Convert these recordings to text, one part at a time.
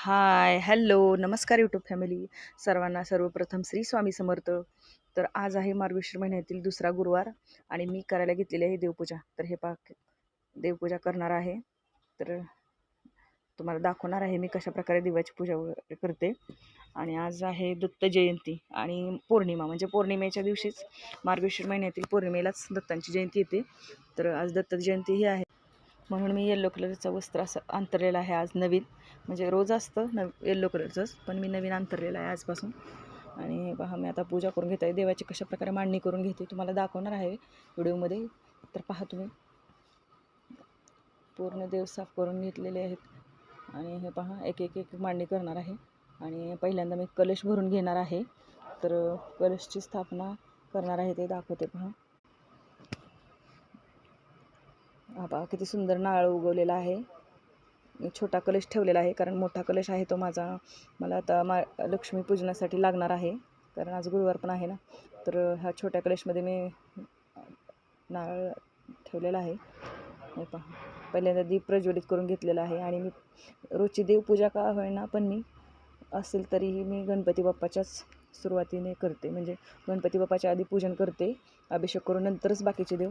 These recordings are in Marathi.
हाय हॅलो नमस्कार यूट्यूब फॅमिली. सर्वांना सर्वप्रथम श्री स्वामी समर्थ. तर आज आहे मार्गशीर महिन्यातील दुसरा गुरुवार आणि मी करायला घेतलेली आहे देवपूजा. तर हे पाक देवपूजा करणार आहे. तर तुम्हाला दाखवणार आहे मी कशा प्रकारे देवाची पूजा वगैरे करते. आणि आज आहे दत्त जयंती आणि पौर्णिमा. म्हणजे पौर्णिमेच्या दिवशीच मार्गशीर महिन्यातील पौर्णिमेलाच दत्तांची जयंती येते. तर आज दत्त जयंती ही आहे. म्हणून मी येल्लो कलरचं वस्त्र असं अंतरलेलं आहे आज नवीन. म्हणजे रोज असतं नव येल्लो कलरचंच पण मी नवीन अंतरलेलं आहे आजपासून. आणि हे पहा मी आता पूजा करून घेत. आहे देवाची कशा प्रकारे मांडणी करून घेते तुम्हाला दाखवणार आहे व्हिडिओमध्ये. तर पहा तुम्ही. पूर्ण देव साफ करून घेतलेले आहेत. आणि हे पहा एक एक एक मांडणी करणार आहे. आणि पहिल्यांदा मी कलश भरून घेणार आहे. तर कलशची स्थापना करणार आहे ते दाखवते पहा. हा पहा किती सुंदर नारळ उगवलेला आहे. छोटा कलश ठेवलेला आहे कारण मोठा कलश आहे तो माझा. मला आता मा लक्ष्मीपूजनासाठी लागणार आहे कारण आज गुरुवार पण आहे ना. तर ह्या छोट्या कलशमध्ये मी नारळ ठेवलेला आहे. हे पहा पहिल्यांदा दीप प्रज्वलित करून घेतलेला आहे आणि मी रोजची देवपूजा का होईना पण मी असेल तरीही मी गणपती बाप्पाच्याच सुरुवातीने करते. म्हणजे गणपती बाप्पाच्या आधी पूजन करते अभिषेक करून नंतरच बाकीचे देव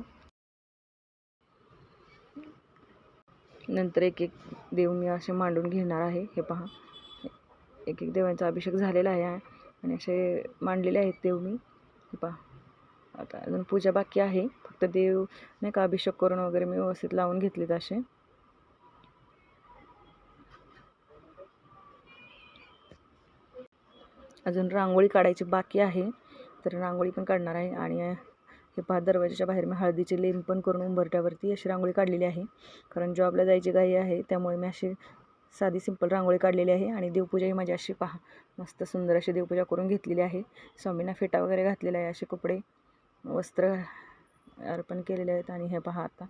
नंतर एक एक देव मी असे मांडून घेणार आहे. हे पहा. एक एक देवांचा अभिषेक झालेला आहे आणि असे मांडलेले आहेत देव मी. हे पहा. आता अजून पूजा बाकी आहे. फक्त देव नाही का अभिषेक करून वगैरे मी व्यवस्थित लावून घेतलेत असे. अजून रांगोळी काढायची बाकी आहे. तर रांगोळी पण काढणार आहे आणि हे पहा दरवाजाच्या बाहेर मी हळदीचे लेन पण करून उंबरट्यावरती अशी रांगोळी काढलेली आहे. कारण जॉबला जायची गाई आहे त्यामुळे मी अशी साधी सिंपल रांगोळी काढलेली आहे. आणि देवपूजा ही माझी अशी पहा मस्त सुंदर अशी देवपूजा करून घेतलेली आहे. स्वामींना फेटा वगैरे घातलेला आहे असे कपडे वस्त्र अर्पण केलेले आहेत. आणि हे पहा आता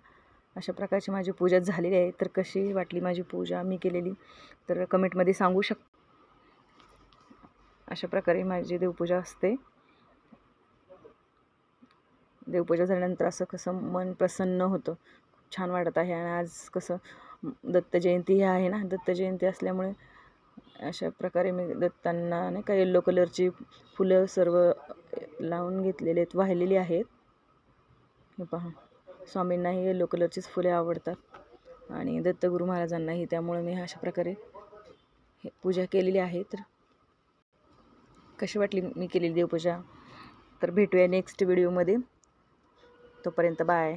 अशा प्रकारची माझी पूजा झालेली आहे. तर कशी वाटली माझी पूजा मी केलेली तर कमेंटमध्ये सांगू शक अशा प्रकारे माझी देवपूजा असते. देवपूजा झाल्यानंतर असं कसं मन प्रसन्न होतं. खूप छान वाटत आहे. आणि आज कसं दत्त जयंती आहे ना. दत्त जयंती असल्यामुळे अशा प्रकारे मी दत्तांना नाही का येल्लो कलरची फुलं सर्व लावून घेतलेले आहेत वाहिलेली आहेत. हे पहा. स्वामींनाही येल्लो कलरचीच फुले आवडतात. आणि दत्तगुरू महाराजांनाही. त्यामुळे मी अशा प्रकारे हे पूजा केलेली आहे. तर कशी वाटली मी केलेली देवपूजा? तर भेटूया नेक्स्ट व्हिडिओमध्ये तोपर्यंत बाय.